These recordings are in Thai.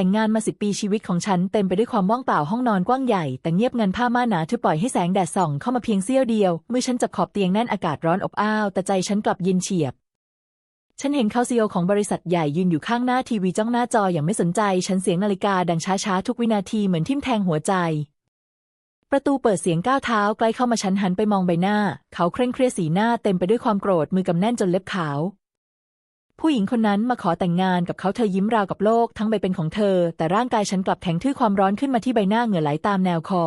แต่งงานมาสิบปีชีวิตของฉันเต็มไปด้วยความว่างเปล่าห้องนอนกว้างใหญ่ แต่เงียบงันผ้าม่านหนาเธอปล่อยให้แสงแดดส่องเข้ามาเพียงเสี้ยวเดียว เมื่อฉันจับขอบเตียงแน่นอากาศร้อนอบอ้าวแต่ใจฉันกลับเย็นเฉียบ ฉันเห็นเขาซีอของบริษัทใหญ่ยืนอยู่ข้างหน้าทีวีจ้องหน้าจออย่างไม่สนใจ ฉันเสียงนาฬิกาดังช้าๆทุกวินาทีเหมือนทิ่มแทงหัวใจ ประตูเปิดเสียงก้าวเท้าใกล้เข้ามาฉันหันไปมองใบหน้า เขาเคร่งเครียดสีหน้าเต็มไปด้วยความโกรธมือกำแน่นจนเล็บขาว ผู้หญิงคนนั้นมาขอแต่งงานกับเขาเธอยิ้มราวกับโลกทั้งใบเป็นของเธอ แต่ร่างกายฉันกลับแข็งทื่อความร้อนขึ้นมาที่ใบหน้าเหงื่อไหลตามแนวคอ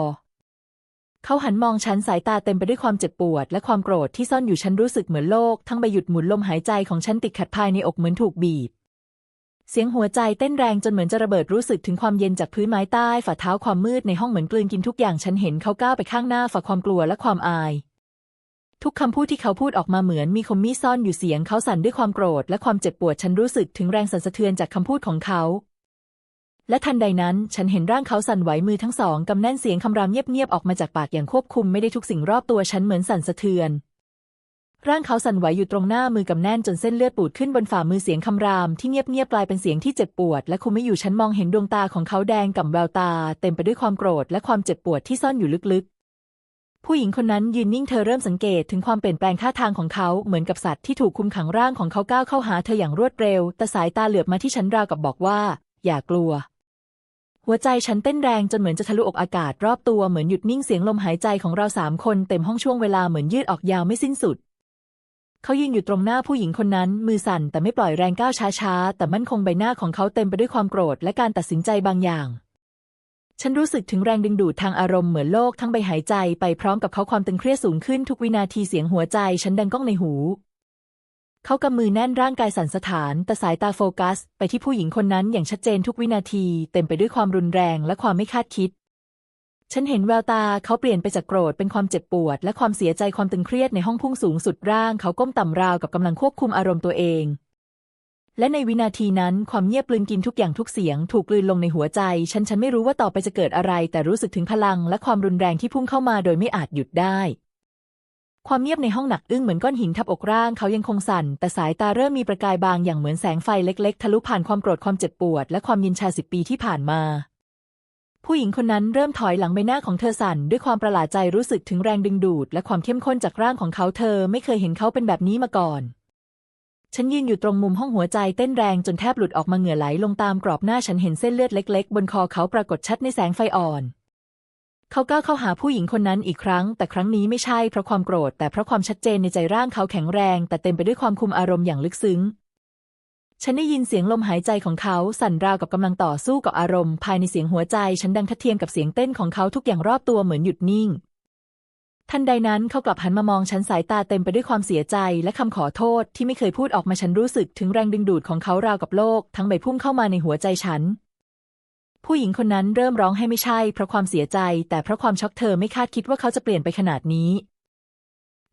เขาหันมองฉันสายตาเต็มไปด้วยความเจ็บปวด และความโกรธที่ซ่อนอยู่ฉันรู้สึกเหมือนโลกทั้งใบหยุดหมุนลมหายใจของฉันติดขัดภายในอกเหมือนถูกบีบ เสียงหัวใจเต้นแรงจนเหมือนจะระเบิดรู้สึกถึงความเย็นจากพื้นไม้ใต้ฝ่าเท้าความมืดในห้องเหมือนกลืนกินทุกอย่างฉันเห็นเขาก้าวไปข้างหน้าฝ่าความกลัวและความอาย ทุกคำพูดที่เขาพูดออกมาเหมือนมีคมมีดซ่อนอยู่เสียงเขาสั่นด้วยความโกรธและความเจ็บปวดฉันรู้สึกถึงแรงสั่นสะเทือนจากคำพูดของเขา และทันใดนั้น ฉันเห็นร่างเขาสั่นไหวมือทั้งสองกำแน่นเสียงคำรามเงียบๆออกมาจากปากอย่างควบคุมไม่ได้ทุกสิ่งรอบตัวฉันเหมือนสั่นสะเทือน ร่างเขาสั่นไหวอยู่ตรงหน้ามือกำแน่นจนเส้นเลือดปูดขึ้นบนฝ่ามือเสียงคำรามที่เงียบๆกลายเป็นเสียงที่เจ็บปวด และคุมไม่อยู่ฉันมองเห็นดวงตาของเขาแดงก่ำแววตา เต็มไปด้วยความโกรธและความเจ็บปวดที่ซ่อนอยู่ลึก ผู้หญิงคนนั้นยืนนิ่งเธอเริ่มสังเกตถึงความเปลี่ยนแปลงท่าทางของเขาเหมือนกับสัตว์ที่ถูกคุมขังร่างของเขาก้าวเข้าหาเธออย่างรวดเร็ว แต่สายตาเหลือบมาที่ฉันราวกับบอกว่า อย่ากลัว หัวใจฉันเต้นแรงจนเหมือนจะทะลุอกอากาศรอบตัวเหมือนหยุดนิ่งเสียงลมหายใจของเราสามคนเต็มห้องช่วงเวลาเหมือนยืดออกยาวไม่สิ้นสุด เขายืนอยู่ตรงหน้าผู้หญิงคนนั้น มือสั่นแต่ไม่ปล่อยแรงก้าวช้าๆแต่มั่นคงใบหน้าของเขาเต็มไปด้วยความโกรธและการตัดสินใจบางอย่าง ฉันรู้สึกถึงแรงดึงดูดทางอารมณ์เหมือนโลกทั้งใบหายใจไปพร้อมกับเขาความตึงเครียดสูงขึ้นทุกวินาทีเสียงหัวใจฉันดังก้องในหู เขากำมือแน่นร่างกายสั่นสะท้าน แต่สายตาโฟกัส ไปที่ผู้หญิงคนนั้นอย่างชัดเจนทุกวินาที เต็มไปด้วยความรุนแรงและความไม่คาดคิด ฉันเห็นแววตาเขาเปลี่ยนไปจากโกรธเป็นความเจ็บปวด และความเสียใจความตึงเครียดในห้องพุ่งสูงสุดร่าง เขาก้มต่ำราวกับกำลังควบคุมอารมณ์ตัวเอง และในวินาทีนั้นความเงียบกลืนกินทุกอย่างทุกเสียง ถูกกลืนลงในหัวใจ ฉันฉันไม่รู้ว่าต่อไปจะเกิดอะไร แต่รู้สึกถึงพลังและความรุนแรงที่พุ่งเข้ามาโดยไม่อาจหยุดได้ ความเงียบในห้องหนักอึ้งเหมือนก้อนหินทับอกร่างเขายังคงสั่น แต่สายตาเริ่มมีประกายบางอย่างเหมือนแสงไฟเล็กๆ ทะลุผ่านความโกรธความเจ็บปวด และความยินชาสิบปีที่ผ่านมาผู้หญิงคนนั้นเริ่มถอยหลังใบหน้าของเธอสั่น ด้วยความประหลาดใจรู้สึกถึงแรงดึงดูด และความเข้มข้นจากร่างของเขาเธอไม่เคยเห็นเขาเป็นแบบนี้มาก่อน ฉันยืนอยู่ตรงมุมห้องหัวใจเต้นแรงจนแทบหลุดออกมาเหงื่อไหลลงตามกรอบหน้าฉันเห็นเส้นเลือดเล็ก ๆ บนคอเขาปรากฏชัดในแสงไฟอ่อน เขาก้าวเข้าหาผู้หญิงคนนั้นอีกครั้ง แต่ครั้งนี้ไม่ใช่เพราะความโกรธ แต่เพราะความชัดเจนในใจร่างเขาแข็งแรง แต่เต็มไปด้วยความคุมอารมณ์อย่างลึกซึ้ง ฉันได้ยินเสียงลมหายใจของเขาสั่นราวกับกำลังต่อสู้กับอารมณ์ ภายในเสียงหัวใจ ฉันดังทัดเทียมกับเสียงเต้นของเขาทุกอย่างรอบตัวเหมือนหยุดนิ่ง ทันใดนั้นเขากลับหันมามองฉันสายตาเต็มไปด้วยความเสียใจและคำขอโทษที่ไม่เคยพูดออกมาฉันรู้สึกถึงแรงดึงดูดของเขาราวกับโลก ทั้งใบพุ่งเข้ามาในหัวใจฉัน ผู้หญิงคนนั้นเริ่มร้องให้ไม่ใช่ เพราะความเสียใจ แต่เพราะความช็อกเธอไม่คาดคิดว่าเขาจะเปลี่ยนไปขนาดนี้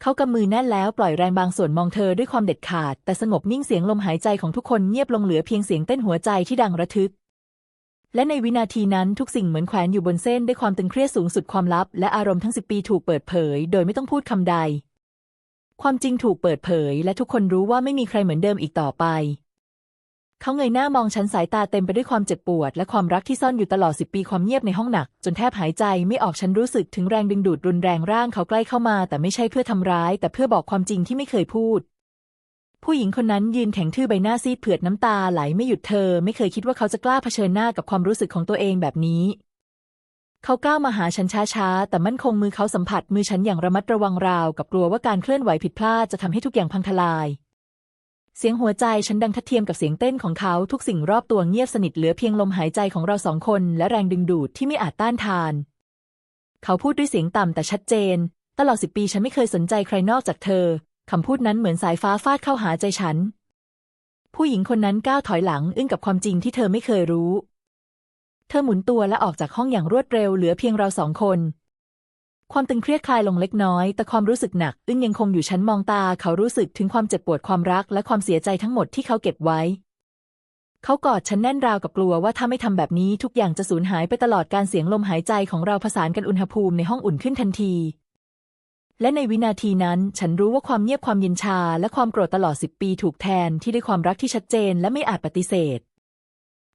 เขากำมือแน่นแล้วปล่อยแรงบางส่วนมองเธอด้วยความเด็ดขาด แต่สงบนิ่งเสียงลมหายใจของทุกคนเงียบลงเหลือเพียงเสียงเต้นหัวใจที่ดังระทึก และในวินาทีนั้นทุกสิ่งเหมือนแขวนอยู่บนเส้นด้วยความตึงเครียดสูงสุดความลับ และอารมณ์ทั้งสิบปีถูกเปิดเผย โดยไม่ต้องพูดคำใด ความจริงถูกเปิดเผย และทุกคนรู้ว่าไม่มีใครเหมือนเดิมอีกต่อไป เขาเงยหน้ามองฉันสายตาเต็มไปด้วยความเจ็บปวด และความรักที่ซ่อนอยู่ตลอดสิบปีความเงียบในห้องหนัก จนแทบหายใจไม่ออกฉันรู้สึกถึงแรงดึงดูดรุนแรงร่างเขาใกล้เข้ามา แต่ไม่ใช่เพื่อทำร้าย แต่เพื่อบอกความจริงที่ไม่เคยพูด ผู้หญิงคนนั้นยืนแข็งทื่อใบหน้าซีดเผือดน้ำตาไหลไม่หยุดเธอ ไม่เคยคิดว่าเขาจะกล้าเผชิญหน้ากับความรู้สึกของตัวเองแบบนี้ เขาก้าวมาหาฉันช้าๆ แต่มั่นคงมือเขาสัมผัสมือฉันอย่างระมัดระวังราว กับกลัวว่าการเคลื่อนไหวผิดพลาดจะทำให้ทุกอย่างพังทลาย เสียงหัวใจฉันดังทัดเทียมกับเสียงเต้นของเขาทุกสิ่งรอบตัวเงียบสนิทเหลือเพียงลมหายใจของเราสองคนและแรงดึงดูดที่ไม่อาจต้านทาน เขาพูดด้วยเสียงต่ำแต่ชัดเจน ตลอดสิบปีฉันไม่เคยสนใจใครนอกจากเธอ คำพูดนั้นเหมือนสายฟ้าฟาดเข้าหาใจฉัน ผู้หญิงคนนั้นก้าวถอยหลังอึ้งกับความจริงที่เธอไม่เคยรู้ เธอหมุนตัวและออกจากห้องอย่างรวดเร็วเหลือเพียงเราสองคน ความตึงเครียดคลายลงเล็กน้อย แต่ความรู้สึกหนัก อึ้งยังคงอยู่ฉันมองตา เขารู้สึกถึงความเจ็บปวดความรัก และความเสียใจทั้งหมดที่เขาเก็บไว้ เขากอดฉันแน่นราวกับกลัวว่าถ้าไม่ทำแบบนี้ทุกอย่างจะสูญหายไปตลอดการเสียงลมหายใจของเราผสานกันอุณหภูมิในห้องอุ่นขึ้นทันที และในวินาทีนั้นฉันรู้ว่าความเงียบความเย็นชา และความโกรธตลอดสิบปีถูกแทนที่ด้วยความรักที่ชัดเจนและไม่อาจปฏิเสธ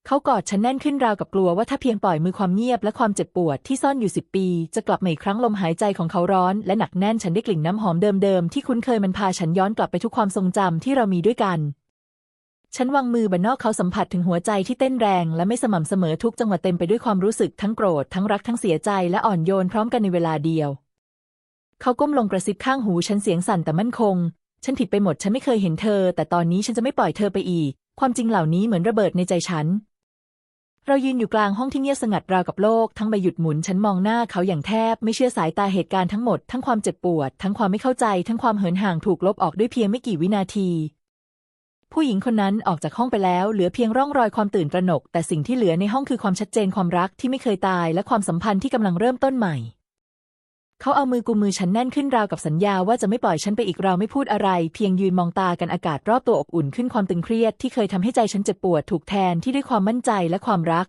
เขากอดฉันแน่นขึ้นราวกับกลัวว่าถ้าเพียงปล่อยมือความเงียบและความเจ็บปวดที่ซ่อนอยู่สิบปี จะกลับมาอีกครั้งลมหายใจของเขาร้อนและหนักแน่นฉันได้กลิ่นน้ำหอมเดิมๆที่คุ้นเคยมันพาฉันย้อนกลับไปทุกความทรงจำที่เรามีด้วยกันฉันวางมือบนนอกเขาสัมผัสถึงหัวใจที่เต้นแรง และไม่สม่ำเสมอทุกจังหวะเต็มไปด้วยความรู้สึกทั้งโกรธทั้งรักทั้งเสียใจและอ่อนโยนพร้อมกันในเวลาเดียว เขาก้มลงกระซิบข้างหูฉันเสียงสั่นแต่มั่นคง ฉันผิดไปหมดฉันไม่เคยเห็นเธอ แต่ตอนนี้ฉันจะไม่ปล่อยเธอไปอีก ความจริงเหล่านี้เหมือนระเบิดในใจฉัน เรายืนอยู่กลางห้องที่เงียบสงัดราวกับโลก ทั้งใบหยุดหมุนฉันมองหน้าเขาอย่างแทบ ไม่เชื่อสายตาเหตุการณ์ทั้งหมด ทั้งความเจ็บปวด ทั้งความไม่เข้าใจ ทั้งความเหินห่างถูกลบออกด้วยเพียงไม่กี่วินาทีผู้หญิงคนนั้นออกจากห้องไปแล้ว เหลือเพียงร่องรอยความตื่นตระหนก แต่สิ่งที่เหลือในห้องคือความชัดเจนความรักที่ไม่เคยตายและความสัมพันธ์ที่กำลังเริ่มต้นใหม่ เขาเอามือกุมมือฉันแน่นขึ้นราวกับสัญญาว่าจะไม่ปล่อยฉันไปอีกเราไม่พูดอะไร เพียงยืนมองตากันอากาศรอบตัวอบอุ่นขึ้นความตึงเครียดที่เคยทำให้ใจฉันเจ็บปวดถูกแทนที่ด้วยความมั่นใจและความรัก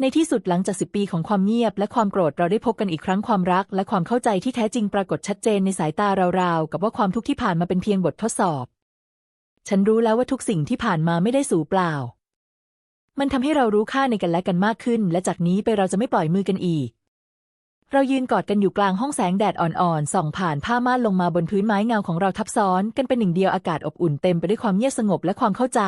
ในที่สุดหลังจากสิบปีของความเงียบและความโกรธเราได้พบกันอีกครั้งความรัก และความเข้าใจที่แท้จริงปรากฏชัดเจนในสายตาเราราวกับว่าความทุกข์ที่ผ่านมาเป็นเพียงบททดสอบ ฉันรู้แล้วว่าทุกสิ่งที่ผ่านมาไม่ได้สูญเปล่า มันทำให้เรารู้ค่าในกันและกันมากขึ้น และจากนี้ไปเราจะไม่ปล่อยมือกันอีก เรายืนกอดกันอยู่กลางห้องแสงแดดอ่อนๆ ส่องผ่านผ้าม่านลงมาบนพื้นไม้เงาของเราทับซ้อนกันเป็นหนึ่งเดียวอากาศอบอุ่นเต็มไปด้วยความเงียบสงบและความเข้าใจ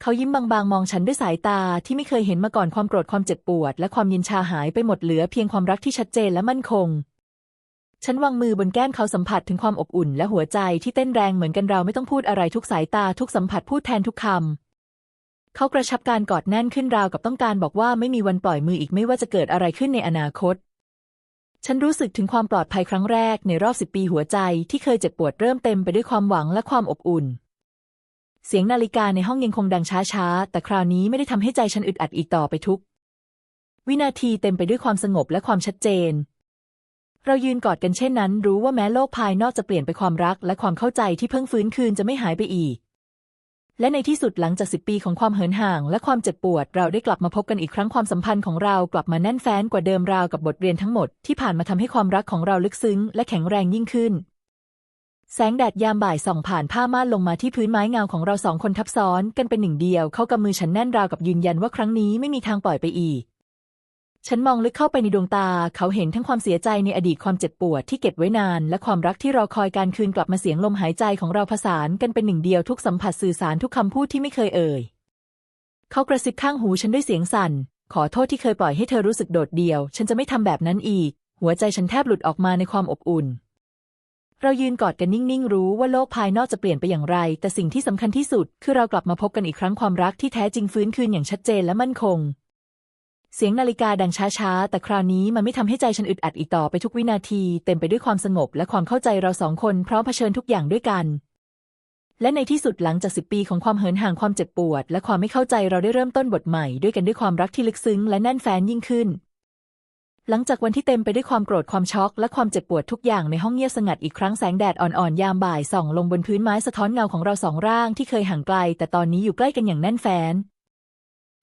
เขายิ้มบางๆ มองฉันด้วยสายตาที่ไม่เคยเห็นมาก่อนความโกรธความเจ็บปวด และความเย็นชาหายไปหมดเหลือเพียงความรักที่ชัดเจนและมั่นคง ฉันวางมือบนแก้มเขาสัมผัสถึงความอบอุ่นและหัวใจที่เต้นแรงเหมือนกันเราไม่ต้องพูดอะไรทุกสายตาทุกสัมผัสพูดแทนทุกคำ เขากระชับการกอดแน่นขึ้นราวกับต้องการบอกว่าไม่มีวันปล่อยมืออีกไม่ว่าจะเกิดอะไรขึ้นในอนาคต ฉันรู้สึกถึงความปลอดภัยครั้งแรกในรอบสิบปีหัวใจที่เคยเจ็บปวดเริ่มเต็มไปด้วยความหวังและความอบอุ่น เสียงนาฬิกาในห้องยังคงดังช้าๆ แต่คราวนี้ไม่ได้ทำให้ใจฉันอึดอัดอีกต่อไปทุก วินาทีเต็มไปด้วยความสงบและความชัดเจน เรายืนกอดกันเช่นนั้น รู้ว่าแม้โลกภายนอกจะเปลี่ยนไปความรัก และความเข้าใจที่เพิ่งฟื้นคืนจะไม่หายไปอีก และในที่สุดหลังจากสิบปีของความเหินห่าง และความเจ็บปวด เราได้กลับมาพบกันอีกครั้งความสัมพันธ์ของเรากลับมาแน่นแฟ้นกว่าเดิมราวกับบทเรียนทั้งหมดที่ผ่านมาทำให้ความรักของเราลึกซึ้ง และแข็งแรงยิ่งขึ้น แสงแดดยามบ่ายส่องผ่านผ้าม่านลงมาที่พื้นไม้เงาของเราสองคนทับซ้อนกันเป็นหนึ่งเดียว เขากำมือฉันแน่นราวกับยืนยันว่าครั้งนี้ไม่มีทางปล่อยไปอีก ฉันมองลึกเข้าไปในดวงตา เขาเห็นทั้งความเสียใจในอดีตความเจ็บปวดที่เก็บไว้นาน และความรักที่รอคอยการคืนกลับมาเสียงลมหายใจของเราผสานกันเป็นหนึ่งเดียวทุกสัมผัสสื่อสารทุกคำพูดที่ไม่เคยเอ่ย เขากระซิบข้างหูฉันด้วยเสียงสั่น ขอโทษที่เคยปล่อยให้เธอรู้สึกโดดเดี่ยว ฉันจะไม่ทำแบบนั้นอีก หัวใจฉันแทบหลุดออกมาในความอบอุ่น เรายืนกอดกันนิ่งๆรู้ว่าโลกภายนอกจะเปลี่ยนไปอย่างไร แต่สิ่งที่สำคัญที่สุด คือเรากลับมาพบกันอีกครั้งความรักที่แท้จริงฟื้นคืนอย่างชัดเจนและมั่นคง เสียงนาฬิกาดังช้าๆ แต่คราวนี้มันไม่ทำให้ใจฉันอึดอัดอีกต่อไปทุกวินาที เต็มไปด้วยความสงบและความเข้าใจเราสองคนพร้อมเผชิญทุกอย่างด้วยกัน และในที่สุดหลังจากสิบปีของความเหินห่างความเจ็บปวด และความไม่เข้าใจเราได้เริ่มต้นบทใหม่ด้วยกันด้วยความรักที่ลึกซึ้งและแน่นแฟ้นยิ่งขึ้น หลังจากวันที่เต็มไปด้วยความโกรธความช็อก และความเจ็บปวดทุกอย่างในห้องเงียบสงัดอีกครั้งแสงแดดอ่อนๆยามบ่ายส่องลงบนพื้นไม้สะท้อนเงาของเราสองร่างที่เคยห่างไกล แต่ตอนนี้อยู่ใกล้กันอย่างแน่นแฟ้น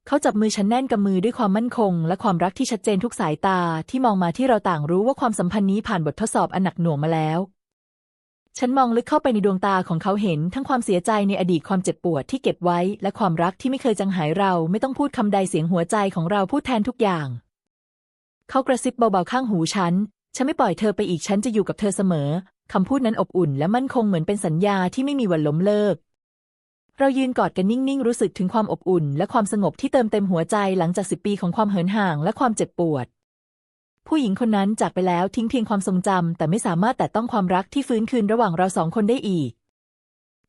เขาจับมือฉันแน่นกับมือด้วยความมั่นคง และความรักที่ชัดเจนทุกสายตาที่มองมาที่เราต่างรู้ว่าความสัมพันธ์นี้ผ่านบททดสอบอันหนักหน่วงมาแล้ว ฉันมองลึกเข้าไปในดวงตาของเขาเห็นทั้งความเสียใจในอดีตความเจ็บปวดที่เก็บไว้ และความรักที่ไม่เคยจางหายเราไม่ต้องพูดคำใดเสียงหัวใจของเราพูดแทนทุกอย่าง เขากระซิบเบาๆข้างหูฉัน ฉันไม่ปล่อยเธอไปอีกฉันจะอยู่กับเธอเสมอคำพูดนั้นอบอุ่นและมั่นคงเหมือนเป็นสัญญาที่ไม่มีวันล้มเลิก เรายืนกอดกันนิ่งๆ รู้สึกถึงความอบอุ่น และความสงบที่เติมเต็มหัวใจหลังจากสิบปีของความเหินห่างและความเจ็บปวด ผู้หญิงคนนั้นจากไปแล้วทิ้งเพียงความทรงจำแต่ไม่สามารถแต่ต้องความรักที่ฟื้นคืนระหว่างเราสองคนได้อีก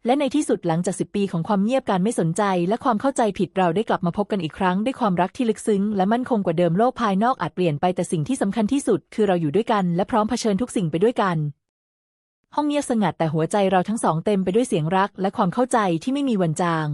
และในที่สุดหลังจากสิบปีของความเงียบการไม่สนใจ และความเข้าใจผิดเราได้กลับมาพบกันอีกครั้งด้วยความรักที่ลึกซึ้ง และมั่นคงกว่าเดิมโลกภายนอกอาจเปลี่ยนไปแต่สิ่งที่สำคัญที่สุด คือเราอยู่ด้วยกัน และพร้อมเผชิญทุกสิ่งไปด้วยกัน ห้องเงียบสงัดแต่หัวใจเราทั้งสองเต็มไปด้วยเสียงรักและความเข้าใจที่ไม่มีวันจาง